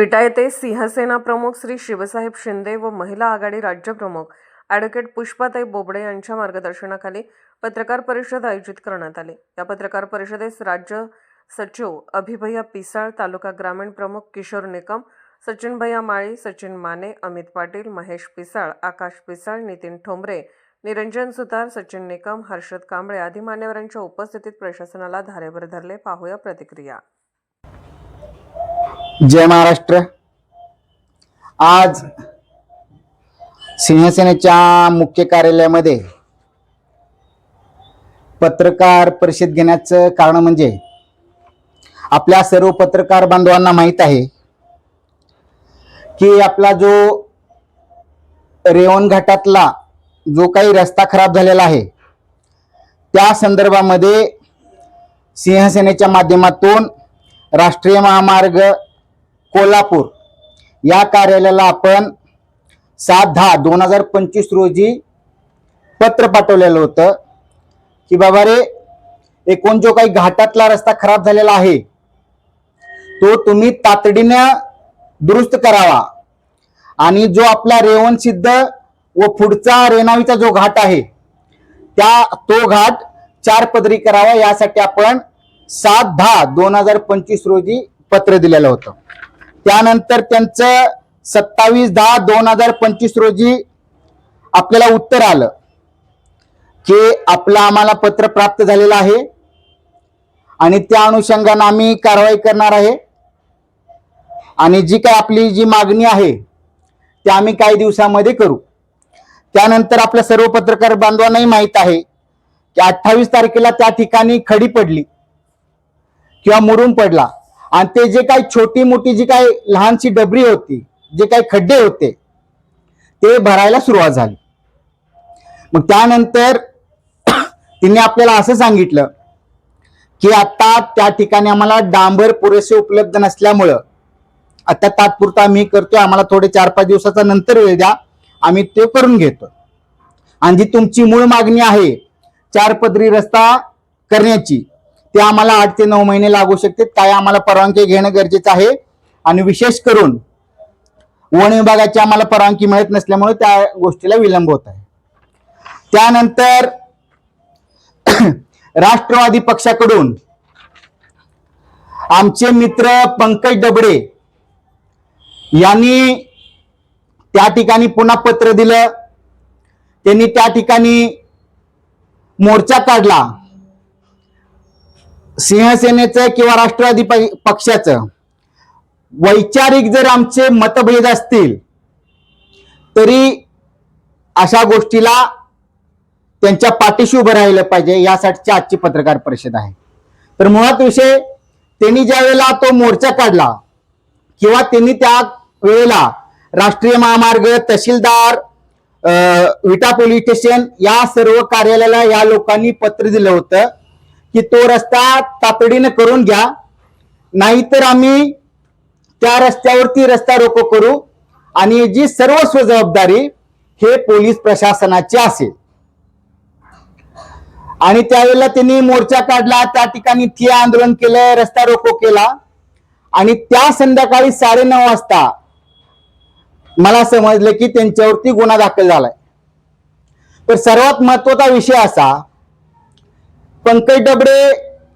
विटा सिंहसेना प्रमुख श्री शिवसाहेब शिंदे व महिला आघाडी राज्यप्रमुख ॲडव्होकेट पुष्पाताई बोबडे यांच्या मार्गदर्शनाखाली पत्रकार परिषद आयोजित करण्यात आली. या पत्रकार परिषदेस राज्य सचिव अभिभया पिसाळ तालुका ग्रामीण प्रमुख किशोर निकम सचिन भैया माळी सचिन माने अमित पाटील महेश पिसाळ आकाश पिसाळ नितीन ठोंबरे निरंजन सुतार सचिन निकम हर्षद कांबळे आदी मान्यवरांच्या उपस्थितीत प्रशासनाला धारेवर धरले पाहूया प्रतिक्रिया. जय महाराष्ट्र. आज सिंहसेनेच्या मुख्य कार्यालयामध्ये पत्रकार परिषद घेण्याचं कारण म्हणजे आपल्या सर्व पत्रकार बांधवांना माहीत आहे की आपला जो रेवण घाटातला जो काही रस्ता खराब झालेला आहे त्या संदर्भामध्ये सिंहसेनेच्या माध्यमातून राष्ट्रीय महामार्ग कोल्हापूर. या कार्यालयाला आपण सात दहा दोन हजार पंचवीस रोजी पत्र पाठवलेलं होतं की बाबा रे एकूण जो काही घाटातला रस्ता खराब झालेला आहे तो तुम्ही तातडीनं दुरुस्त करावा. आणि जो आपला रेवण सिद्ध व पुढचा रेणावीचा जो घाट आहे त्या तो घाट चार पदरी करावा यासाठी आपण सात दहा दोन हजार पंचवीस रोजी पत्र दिलेलं होतं. त्यानंतर त्यांचं सत्तावीस दहा दोन हजार पंचवीस रोजी आपल्याला उत्तर आलं की आपलं आम्हाला पत्र प्राप्त झालेलं आहे. आणि त्या अनुषंगानं आम्ही कारवाई करणार आहे. आणि जी काय आपली जी मागणी आहे ती आम्ही काही दिवसामध्ये करू. त्यानंतर आपल्या सर्व पत्रकार बांधवांनाही माहीत आहे की अठ्ठावीस तारखेला त्या ठिकाणी खडी पडली किंवा मुरुम पडला. आणि ते जे काही छोटी मोठी जी काही लहानशी डबरी होती जे काही खड्डे होते ते भरायला सुरुवात झाली. मग त्यानंतर तिने आपल्याला असं सांगितलं की आता त्या ठिकाणी आम्हाला डांबर पुरेसे उपलब्ध नसल्यामुळं आता तात्पुरता आम्ही करतोय आम्हाला थोडे चार पाच दिवसाचा नंतर वेळ द्या आम्ही ते करून घेतो. आणि जी तुमची मूळ मागणी आहे चार पदरी रस्ता करण्याची ते आम्हाला आठ ते नऊ महिने लागू शकते काय आम्हाला परवानगी घेणं गरजेचं आहे. आणि विशेष करून वन विभागाची आम्हाला परवानगी मिळत नसल्यामुळे त्या गोष्टीला विलंब होत आहे. त्यानंतर राष्ट्रवादी पक्षाकडून आमचे मित्र पंकज डबडे यांनी त्या ठिकाणी पुन्हा पत्र दिलं. त्यांनी त्या ठिकाणी मोर्चा काढला. सिंहसेनेचं किंवा राष्ट्रवादी पक्षाचं. वैचारिक जर आमचे मतभेद असतील तरी अशा गोष्टीला त्यांच्या पाठीशी उभं राहिलं पाहिजे यासाठीची आजची पत्रकार परिषद आहे. तर मुळात विषय त्यांनी ज्या वेळेला तो मोर्चा काढला किंवा त्यांनी त्या वेळेला राष्ट्रीय महामार्ग तहसीलदार विटा पोलीस स्टेशन या सर्व कार्यालयाला या लोकांनी पत्र दिलं होतं. की तो रस्ता तातडीनं करून घ्या. नाहीतर आम्ही त्या रस्त्यावरती रस्ता रोको करू. आणि जी सर्वस्व जबाबदारी हे पोलीस प्रशासनाची असेल. आणि त्यावेळेला त्यांनी मोर्चा काढला त्या ठिकाणी थिया आंदोलन केलं रस्ता रोको केला. आणि त्या संध्याकाळी साडेनऊ वाजता मला समजलं की त्यांच्यावरती गुन्हा दाखल झालाय. तर सर्वात महत्त्वाचा विषय असा पंकज डबडे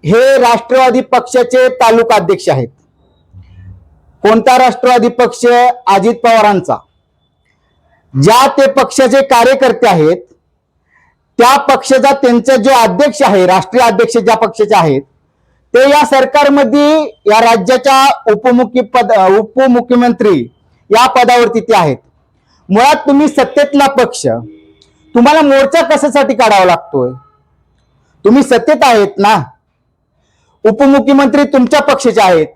हे राष्ट्रवादी पक्षाचे तालुका अध्यक्ष आहेत. कोणता राष्ट्रवादी पक्ष? अजित पवारांचा. ज्या ते पक्षाचे कार्यकर्ते आहेत त्या पक्षाचा त्यांचा जो अध्यक्ष आहे राष्ट्रीय अध्यक्ष ज्या पक्षाचे आहेत ते या सरकारमध्ये या राज्याच्या उपमुख्य पद उपमुख्यमंत्री या पदावरती ते आहेत. मुळात तुम्ही सत्तेतला पक्ष तुम्हाला मोर्चा कशासाठी काढावा लागतोय? तुम्ही सत्तेत आहेत ना? उपमुख्यमंत्री तुमच्या पक्षाचे आहेत.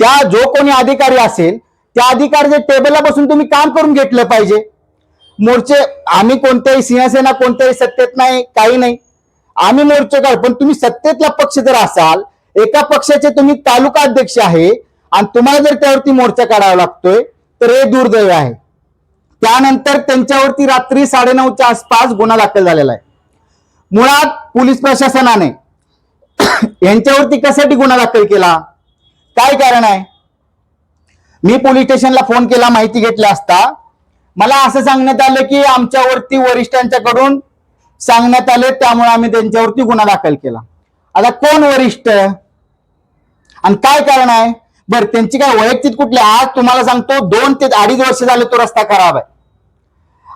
त्या जो कोणी अधिकारी असेल त्या अधिकाऱ्याच्या टेबलला बसून तुम्ही काम करून घेतलं पाहिजे. मोर्चे आम्ही कोणत्याही सिंहसेना कोणत्याही सत्तेत नाही काही नाही. आम्ही मोर्चे काढ पण तुम्ही सत्तेतला पक्ष जर असाल एका पक्षाचे तुम्ही तालुका अध्यक्ष आहे आणि तुम्हाला जर त्यावरती मोर्चा काढावा लागतोय तर हे दुर्दैव आहे. त्यानंतर त्यांच्यावरती रात्री साडेनऊच्या आसपास गुन्हा दाखल झालेला आहे. मुळात पोलीस प्रशासनाने यांच्यावरती कशासाठी गुन्हा दाखल केला? काय कारण आहे? मी पोलीस स्टेशनला फोन केला माहिती घेतली असता. मला असं सांगण्यात आलं की आमच्यावरती वरिष्ठांच्याकडून सांगण्यात आले त्यामुळे आम्ही त्यांच्यावरती गुन्हा दाखल केला. आता कोण वरिष्ठ? आणि काय कारण आहे? बरं त्यांची काय वैयक्तिक कुठली? आज तुम्हाला सांगतो दोन ते अडीच वर्ष झाले तो रस्ता खराब आहे.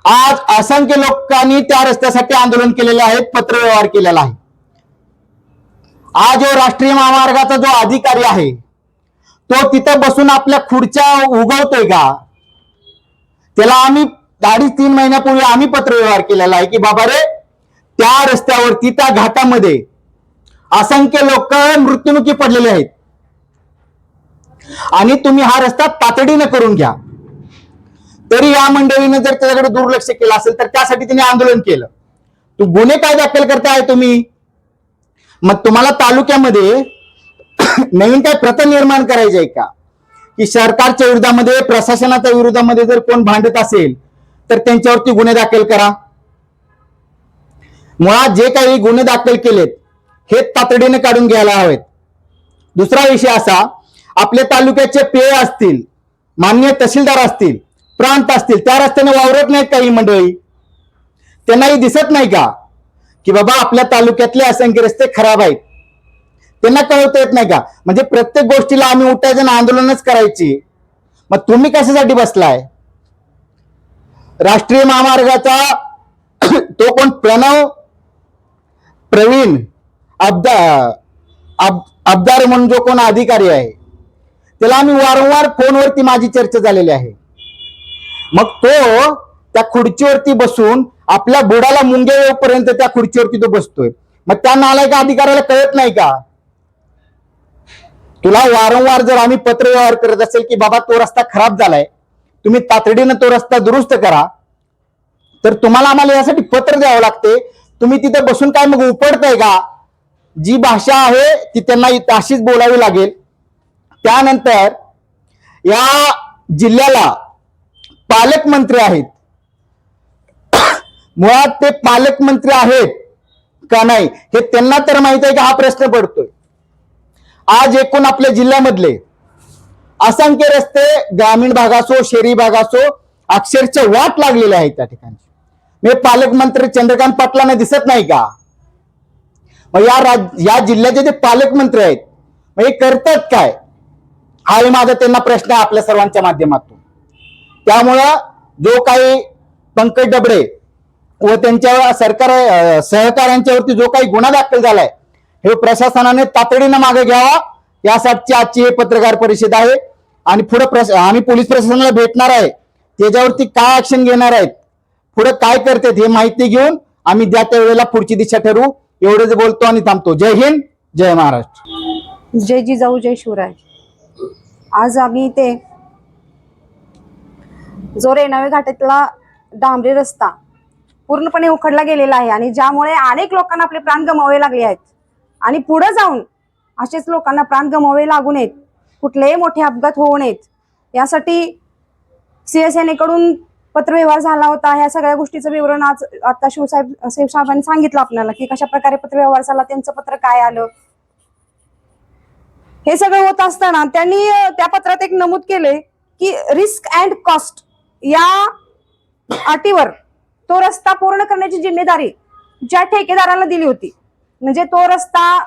आज असंख्य लोकांनी त्या रस्त्यासाठी आंदोलन केलेले आहेत पत्रव्यवहार केलेला आहे. आज जो राष्ट्रीय महामार्गाचा जो अधिकारी आहे तो तिथं बसून आपल्या खुर्च्या उगवतोय का? त्याला आम्ही अडीच तीन महिन्यापूर्वी आम्ही पत्रव्यवहार केलेला आहे की बाबा रे त्या रस्त्यावरती त्या घाटामध्ये असंख्य लोक मृत्युमुखी पडलेले आहेत. आणि तुम्ही हा रस्ता तातडीनं करून घ्या. तरी या मंडळीनं जर त्याच्याकडे दुर्लक्ष केलं असेल तर त्यासाठी तिने आंदोलन केलं. तू गुन्हे काय दाखल करताय तुम्ही. मग तुम्हाला तालुक्यामध्ये नवीन काय प्रथा निर्माण करायची आहे का? की सरकारच्या विरोधामध्ये प्रशासनाच्या विरोधामध्ये जर कोण भांडत असेल तर त्यांच्यावरती गुन्हे दाखल करा. मुळात जे काही गुन्हे दाखल केलेत हे तातडीने काढून घ्यायला हवेत. दुसरा विषय असा आपल्या तालुक्याचे पेय असतील मान्य तहसीलदार असतील प्रांत असतील त्या रस्त्याने वावरत नाहीत काही मंडळी. त्यांनाही दिसत नाही का? की बाबा आपल्या तालुक्यातले असंख्य रस्ते खराब आहेत. त्यांना कळवता येत नाही का? म्हणजे प्रत्येक गोष्टीला आम्ही उठायचं आंदोलनच करायची. मग तुम्ही कशासाठी बसलाय? राष्ट्रीय महामार्गाचा तो कोण? प्रणव प्रवीण अब्दा अब- अब्दार म्हणून जो कोण अधिकारी आहे त्याला आम्ही वारंवार फोनवरती माझी चर्चा झालेली आहे. मग तो त्या खुर्चीवरती बसून आपल्या बुडाला मुंगे येऊपर्यंत त्या खुर्चीवरती तो बसतोय. मग त्या नालायका अधिकाऱ्याला कळत नाही का? तुला वारंवार जर आम्ही पत्र व्यवहार करत असेल की बाबा तो रस्ता खराब झालाय तुम्ही तातडीनं तो रस्ता दुरुस्त करा तर तुम्हाला आम्हाला यासाठी पत्र द्यावं लागते. तुम्ही तिथे बसून काय मग उपडताय का? जी भाषा आहे ती त्यांना अशीच बोलावी लागेल. त्यानंतर या जिल्ह्याला पालकमंत्री आहेत. मुळात ते पालकमंत्री आहेत का नाही हे त्यांना तर माहीत आहे की हा प्रश्न पडतोय. आज एकूण आपल्या जिल्ह्यामधले असंख्य रस्ते ग्रामीण भाग असो शहरी भाग असो अक्षरशः वाट लागलेले आहेत त्या ठिकाणी. मी पालकमंत्री चंद्रकांत पाटलांना दिसत नाही का? मग या राज या जिल्ह्याचे जे पालकमंत्री आहेत मग हे करतात काय? हाही माझा त्यांना प्रश्न आहे आपल्या सर्वांच्या माध्यमातून. त्यामुळं जो काही पंकज डबडे व त्यांच्या सरकार सहकाऱ्यांच्यावरती जो काही गुन्हा दाखल झालाय हे प्रशासनाने तातडीनं मागे घ्यावा. यासाठीची आजची हे पत्रकार परिषद आहे. आणि पुढे प्रश आम्ही पोलीस प्रशासनाला भेटणार आहे. त्याच्यावरती काय ऍक्शन घेणार आहेत? पुढे काय करतात हे माहिती घेऊन आम्ही त्या त्या वेळेला पुढची दिशा ठरवू. एवढेच बोलतो आणि थांबतो. जय हिंद जय महाराष्ट्र. जय जिजाऊ जय शिवराय. आज आम्ही इथे जो रेणावे घाटातला डांबरी रस्ता पूर्णपणे उखडला गेलेला आहे आणि ज्यामुळे अनेक लोकांना आपले प्राण गमावे लागले आहेत. आणि पुढे जाऊन असेच लोकांना प्राण गमावे लागू नयेत. कुठलेही मोठे अपघात होऊ नयेत. यासाठी शिवसेनेकडून पत्रव्यवहार झाला होता. ह्या सगळ्या गोष्टीचं विवरण आज आता शिवसाहेब शिवसाहेबांनी सांगितलं आपल्याला की कशा प्रकारे पत्रव्यवहार झाला त्यांचं पत्र काय आलं? हे सगळं होत असताना त्यांनी त्या पत्रात एक नमूद केले की रिस्क अँड कॉस्ट या अटीवर तो रस्ता पूर्ण करण्याची जिम्मेदारी ज्या ठेकेदाराला दिली होती. म्हणजे तो रस्ता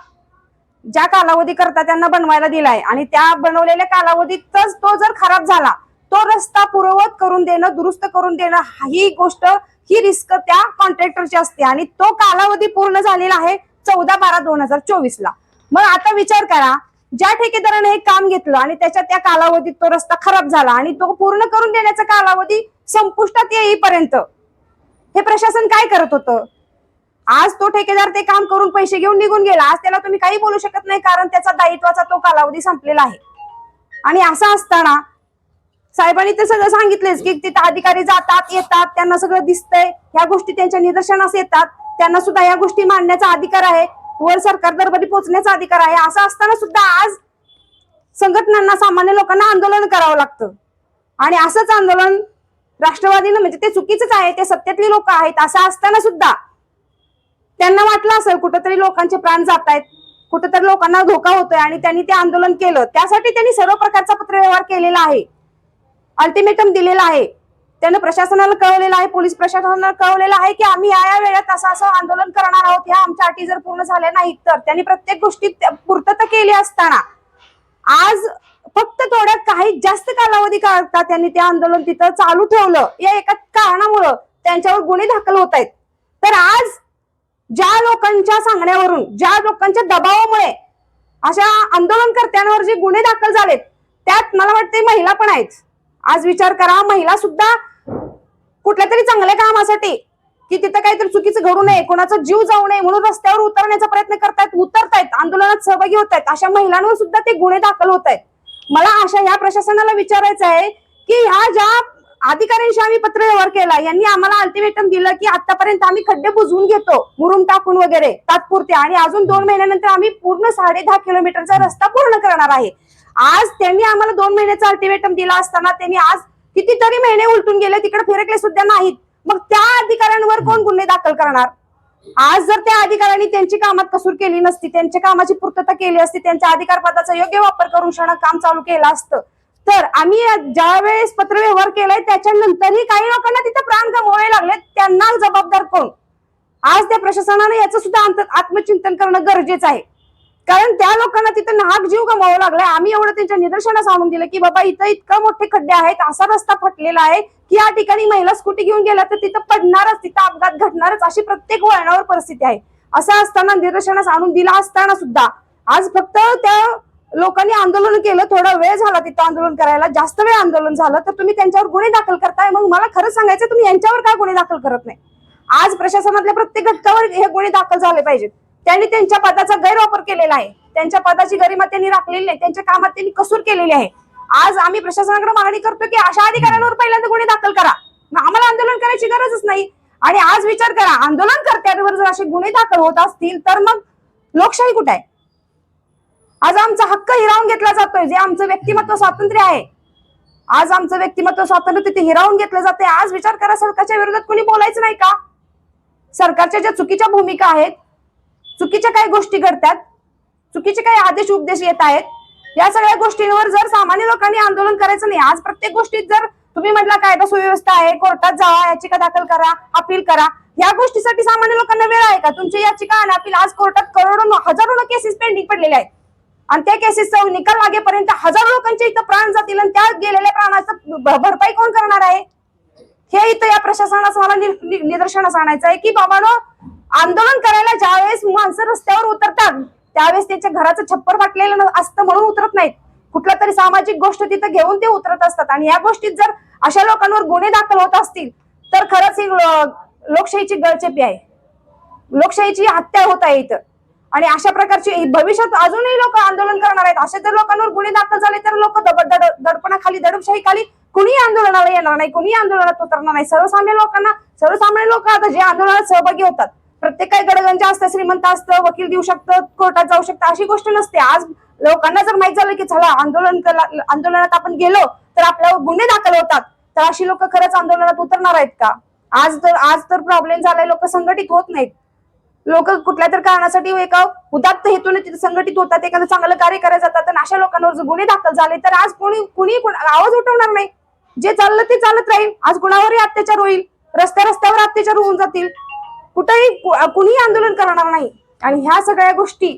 ज्या कालावधी करता त्यांना बनवायला दिलाय आणि त्या बनवलेल्या कालावधीतच तो जर खराब झाला तो रस्ता पूर्ववत करून देणं दुरुस्त करून देणं ही गोष्ट ही रिस्क त्या कॉन्ट्रॅक्टरची असते आणि तो कालावधी पूर्ण झालेला आहे चौदा बारा दोन हजार चोवीस ला. मग आता विचार करा ज्या ठेकेदाराने हे काम घेतलं आणि त्याच्या त्या कालावधीत तो रस्ता खराब झाला आणि तो पूर्ण करून देण्याचा कालावधी संपुष्टात येईपर्यंत हे प्रशासन काय करत होतं? आज तो ठेकेदार ते काम करून पैसे घेऊन निघून गेला. आज त्याला तुम्ही काही बोलू शकत नाही कारण त्याचा दायित्वाचा तो कालावधी संपलेला आहे. आणि असं असताना साहेबांनी ते सगळं सांगितलेच की तिथे अधिकारी जातात येतात त्यांना सगळं दिसतंय. ह्या गोष्टी त्यांच्या निदर्शनास येतात. त्यांना सुद्धा या गोष्टी मांडण्याचा अधिकार आहे. वर सरकार दरबारी पोहोचण्याचा अधिकार आहे. असं असताना सुद्धा आज संघटनांना सामान्य लोकांना आंदोलन करावं लागतं. आणि असंच आंदोलन राष्ट्रवादीनं म्हणजे ते चुकीचंच आहे ते सत्तेतली लोक आहेत असं असताना सुद्धा त्यांना वाटलं असेल कुठंतरी लोकांचे प्राण जात आहेत कुठंतरी लोकांना धोका होतोय आणि त्यांनी ते आंदोलन केलं. त्यासाठी त्यांनी सर्व प्रकारचा पत्रव्यवहार केलेला आहे. अल्टिमेटम दिलेला आहे. त्यानं प्रशासनाला कळवलेलं आहे पोलीस प्रशासनाला कळवलेलं आहे की आम्ही या या वेळेत असं असं आंदोलन करणार आहोत ह्या आमच्या अटी जर पूर्ण झाल्या नाहीत तर. त्यांनी प्रत्येक गोष्टीत पूर्तता केली असताना आज फक्त थोड्या काही जास्त कालावधी करता त्यांनी ते आंदोलन तिथं चालू ठेवलं. या एका कारणामुळं त्यांच्यावर गुन्हे दाखल होत आहेत. तर आज ज्या लोकांच्या सांगण्यावरून ज्या लोकांच्या दबावामुळे अशा आंदोलनकर्त्यांवर जे गुन्हे दाखल झालेत त्यात मला वाटते महिला पण आहेत. आज विचार करा महिला सुद्धा कुठल्या तरी चांगल्या कामासाठी की तिथं काहीतरी चुकीचं घडू नये कोणाचा जीव जाऊ नये म्हणून रस्त्यावर उतरण्याचा प्रयत्न करतायत उतरतायत आंदोलनात सहभागी होत आहेत अशा महिलांवर सुद्धा ते गुन्हे दाखल होत आहेत मला अशा या प्रशासनाला विचारायचं आहे की ह्या ज्या अधिकाऱ्यांशी आम्ही पत्र व्यवहार केला यांनी आम्हाला अल्टिमेटम दिलं की आतापर्यंत आम्ही खड्डे बुजवून घेतो मुरुम टाकून वगैरे तात्पुरते. आणि अजून दोन महिन्यानंतर आम्ही पूर्ण साडे दहा किलोमीटरचा रस्ता पूर्ण करणार आहे. आज त्यांनी आम्हाला दोन महिन्याचा अल्टिमेटम दिला असताना त्यांनी आज कितीतरी महिने उलटून गेले तिकडे फिरकले सुद्धा नाहीत. मग त्या अधिकाऱ्यांवर कोण गुन्हे दाखल करणार? आज जर त्या अधिकाऱ्यांनी त्यांची कामात कसूर केली नसती त्यांच्या कामाची पूर्तता केली असती त्यांच्या अधिकार पदाचा योग्य वापर करून क्षण काम चालू केलं असतं तर आम्ही ज्या वेळेस पत्रव्यवहार केलाय त्याच्यानंतरही काही लोकांना तिथे प्राण गमवावे लागले त्यांना जबाबदार कोण? आज त्या प्रशासनाने याचं सुद्धा आत्मचिंतन करणं गरजेचं आहे. कारण त्या लोकांना तिथं नाहक जीव गमावा लागलाय. आम्ही एवढं त्यांच्या निदर्शनास आणून दिलं की बाबा इथं इतकं मोठे खड्डे आहेत असा रस्ता फटलेला आहे की या ठिकाणी महिला स्कूटी घेऊन गेल्या तर तिथं पडणारच तिथं अपघात घडणारच अशी प्रत्येक वळणावर परिस्थिती आहे. असं असताना निदर्शनास आणून दिला असताना सुद्धा आज फक्त त्या लोकांनी आंदोलन केलं थोडा वेळ झाला तिथं आंदोलन करायला जास्त वेळ आंदोलन झालं तर तुम्ही त्यांच्यावर गुन्हे दाखल करताय. मग मला खरं सांगायचं तुम्ही यांच्यावर काय गुन्हे दाखल करत नाही? आज प्रशासनातल्या प्रत्येक घटकावर हे गुन्हे दाखल झाले पाहिजेत. त्यांनी त्यांच्या पदाचा गैरवापर केलेला आहे. त्यांच्या पदाची गरिमा त्यांनी राखलेली नाही. त्यांच्या कामात त्यांनी कसूर केलेली आहे. आज आम्ही प्रशासनाकडे मागणी करतो की अशा अधिकाऱ्यांवर पहिल्यांदा गुन्हे दाखल करा. मग आम्हाला आंदोलन करायची गरजच नाही. आणि आज विचार करा आंदोलनकर्त्यांवर जर असे गुन्हे दाखल होत असतील तर मग लोकशाही कुठे आहे? आज आमचा हक्क हिरावून घेतला जातोय जे आमचं व्यक्तिमत्व स्वातंत्र्य आहे. आज आमचं व्यक्तिमत्व स्वातंत्र्य तिथे हिरावून घेतलं जाते आज विचार करा सरकारच्या विरोधात कोणी बोलायचं नाही का? सरकारच्या ज्या चुकीच्या भूमिका आहेत चुकीच्या काही गोष्टी घडतात चुकीचे काही आदेश उपदेश येत आहेत या सगळ्या गोष्टींवर जर सामान्य लोकांनी आंदोलन करायचं नाही आज प्रत्येक गोष्टीत जर तुम्ही म्हटला कायदा सुव्यवस्था आहे कोर्टात जावा याचिका दाखल करा अपील करा या गोष्टीसाठी सामान्य लोकांना वेळ आहे का? तुमची याचिका आणि अपील आज कोर्टात करोडो हजारो केसेस पेंडिंग पडलेले आहेत. आणि त्या केसेसचा निकाल लागेपर्यंत हजारो लोकांचे इथं प्राण जातील आणि त्या गेलेल्या प्राणाचं भरपाई कोण करणार आहे? हे इथं या प्रशासनास मला निदर्शनास आणायचं आहे की बाबानो आंदोलन करायला ज्यावेळेस माणसं रस्त्यावर उतरतात त्यावेळेस त्यांच्या घराचं छप्पर फाटलेलं असतं म्हणून उतरत नाहीत. कुठल्या तरी सामाजिक गोष्ट तिथं घेऊन ते उतरत असतात. आणि या गोष्टीत जर अशा लोकांवर गुन्हे दाखल होत असतील तर खरंच ही लोकशाहीची गळचेपी आहे. लोकशाहीची हत्या होत आहे इथं. आणि अशा प्रकारची भविष्यात अजूनही लोक आंदोलन करणार आहेत. असे जर लोकांवर गुन्हे दाखल झाले तर लोक दडपणाखाली दडपशाही खाली कुणीही आंदोलनाला येणार नाही कुणीही आंदोलनात उतरणार नाही. सर्वसामान्य लोकांना सर्वसामान्य लोक आता जे आंदोलनात सहभागी होतात प्रत्येक काही गडगंज असतं श्रीमंत असतं वकील देऊ शकतं कोर्टात जाऊ शकतं अशी गोष्ट नसते. आज लोकांना जर माहीत झालं की चला आंदोलन आंदोलनात आपण गेलो तर आपल्यावर गुन्हे दाखल होतात. तर अशी लोक खरंच आंदोलनात उतरणार आहेत का? आज तर आज तर प्रॉब्लेम झालाय लोक संघटित होत नाहीत. लोक कुठल्या तर कारणासाठी एका उदात्त हेतूने तिथे संघटित होतात एखादं चांगलं कार्य करायला जातात आणि अशा लोकांवर जर गुन्हे दाखल झाले तर आज कोणी कुणी आवाज उठवणार नाही. जे चाललं ते चालत राहील. आज कुणावरही अत्याचार होईल. रस्त्या रस्त्यावर अत्याचार होऊन जातील. कुठेही कुणीही आंदोलन करणार नाही. आणि ह्या सगळ्या गोष्टी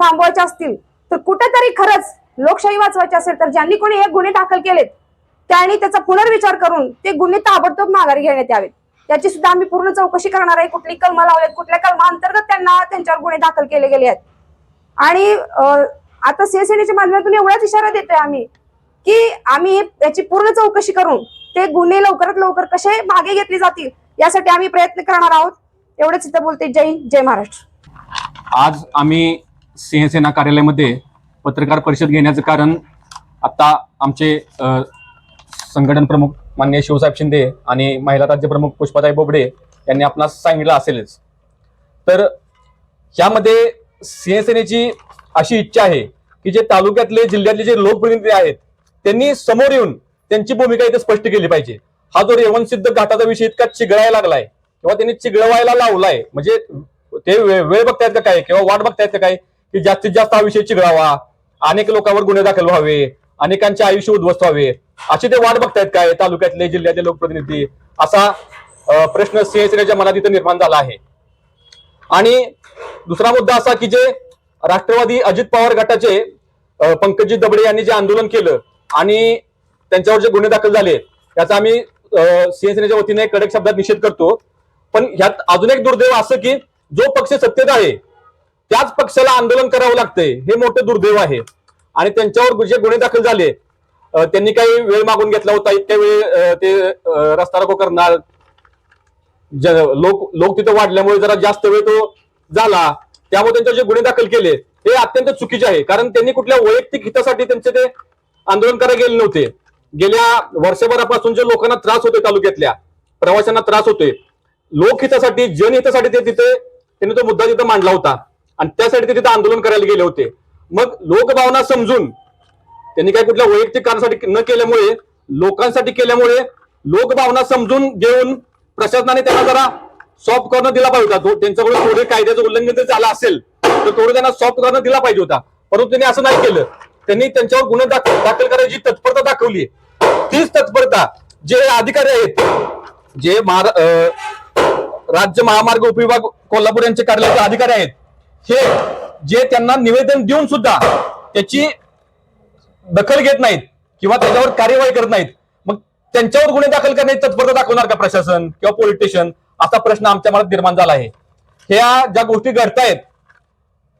थांबवायच्या असतील तर कुठेतरी खरंच लोकशाही वाचवायची असेल तर ज्यांनी कोणी हे गुन्हे दाखल केलेत त्यांनी त्याचा पुनर्विचार करून ते गुन्हे ताबडतोब माघारी घेण्यात यावेत. त्याची सुद्धा आम्ही पूर्ण चौकशी करणार आहे. कुठली कलमा लावल्यात कुठल्या कलमा अंतर्गत त्यांना त्यांच्यावर गुन्हे दाखल केले गेले आहेत. आणि आता शिवसेनेच्या माध्यमातून एवढाच इशारा देतोय आम्ही की आम्ही याची पूर्ण चौकशी करून ते गुन्हे लवकरात लवकर कसे मागे घेतले जातील यासाठी आम्ही प्रयत्न करणार आहोत. एवढंच इथं बोलते. जय हिंद, जय महाराष्ट्र. आज आम्ही सिंहसेना कार्यालयामध्ये पत्रकार परिषद घेण्याचं कारण आता आमचे संघटन प्रमुख मान्य शिवसाहेब शिंदे आणि महिला राज्यप्रमुख पुष्पाताई बोबडे यांनी आपणास सांगितलं असेलच. तर यामध्ये सिंहसेनेची अशी इच्छा आहे की जे तालुक्यातले जिल्ह्यातले जे लोकप्रतिनिधी आहेत त्यांनी समोर येऊन त्यांची भूमिका इथे स्पष्ट केली पाहिजे. हा जो रेवणसिद्ध घाटाचा विषय इतका चिघळायला लागलाय. किंवा त्यांनी चिघळवायला लावलाय. म्हणजे ते वेळ बघतायत का काय? किंवा वाट बघतायत का काय? की जास्तीत जास्त हा विषय चिघळावा. अनेक लोकांवर गुन्हे दाखल व्हावे. अनेकांचे आयुष्य उद्ध्वस्त व्हावे. अशी ते वाट बघतायत काय? तालुक्यातले जिल्ह्यातले लोकप्रतिनिधी. असा प्रश्न सिंहसेनेच्या मनात इथं निर्माण झाला आहे. आणि दुसरा मुद्दा असा की जे राष्ट्रवादी अजित पवार गटाचे पंकजी दबडे यांनी जे आंदोलन केलं आणि त्यांच्यावर जे गुन्हे दाखल झाले त्याचा आम्ही अं, वतीने कडक शब्दात निषेध करतो. पण ह्यात अजून एक दुर्दैव असं की जो पक्ष सत्तेत आहे त्याच पक्षाला आंदोलन करावं लागतंय हे मोठं दुर्दैव आहे. आणि त्यांच्यावर जे गुन्हे दाखल झाले त्यांनी काही वेळ मागून घेतला होता इतक्या वेळ ते रस्ता रोको करणार. लोक लोक तिथं वाढल्यामुळे जरा जास्त वेळ तो झाला. त्यामुळे त्यांच्यावर जे गुन्हे दाखल केले हे अत्यंत चुकीचे आहे. कारण त्यांनी कुठल्या वैयक्तिक हितासाठी त्यांचे ते आंदोलन करायला गेले नव्हते. गेल्या वर्षभरापासून जे लोकांना त्रास होतोय तालुक्यातल्या प्रवाशांना त्रास होतोय लोकहितासाठी जनहितासाठी ते तिथे त्यांनी तो मुद्दा तिथं मांडला होता. आणि त्यासाठी ते तिथे आंदोलन करायला गेले होते. मग लोकभावना समजून त्यांनी काय कुठल्या वैयक्तिक कारणासाठी न केल्यामुळे लोकांसाठी केल्यामुळे लोकभावना समजून घेऊन प्रशासनाने त्यांना जरा सॉफ्ट कॉर्नर दिला पाहिजे होता. तो त्यांच्याकडून थोडे कायद्याचं उल्लंघन जर झालं असेल तर थोडं त्यांना सॉफ्ट कॉर्नर दिला पाहिजे होता. परंतु त्यांनी असं नाही केलं. त्यांनी त्यांच्यावर गुन्हे दाखल दाखल करायची तत्परता दाखवली तीच तत्परता जे अधिकारी आहेत जे महारा- अं, राज्य महामार्ग उपविभाग कोल्हापूर यांचे कार्यालयाचे अधिकारी आहेत. हे जे त्यांना निवेदन देऊन सुद्धा त्याची दखल घेत नाहीत किंवा त्याच्यावर कार्यवाही करत नाहीत मग त्यांच्यावर गुन्हे दाखल करण्याची तत्परता दाखवणार का प्रशासन किंवा पोलीस स्टेशन? असा प्रश्न आमच्या मनात निर्माण झाला आहे. ह्या ज्या गोष्टी घडतायत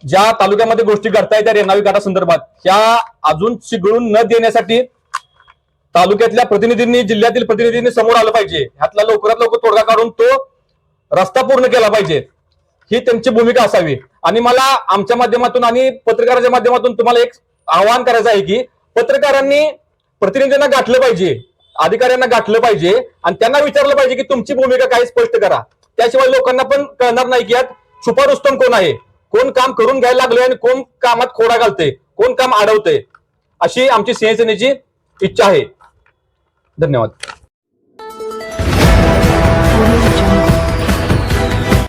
ज्या तालुक्यामध्ये गोष्टी घडतायत त्या रेणावी संदर्भात ह्या अजून चिघळून न देण्यासाठी तालुक्यातल्या प्रतिनिधींनी जिल्ह्यातील प्रतिनिधींनी समोर आलं पाहिजे. ह्यातला लवकरात लवकर तोडगा काढून तो रस्ता पूर्ण केला पाहिजे. ही त्यांची भूमिका असावी. आणि मला आमच्या माध्यमातून आणि पत्रकाराच्या माध्यमातून तुम्हाला एक आवाहन करायचं आहे की पत्रकारांनी प्रतिनिधींना गाठलं पाहिजे अधिकाऱ्यांना गाठलं पाहिजे आणि त्यांना विचारलं पाहिजे की तुमची भूमिका काय स्पष्ट करा. त्याशिवाय लोकांना पण कळणार नाही की यात छुपा रुस्तम कोण आहे. कोण काम करून घ्यायला लागलंय आणि कोण कामात खोडा घालतंय. कोण काम अडवतंय. अशी आमची सिंहसेनेची इच्छा आहे. धन्यवाद.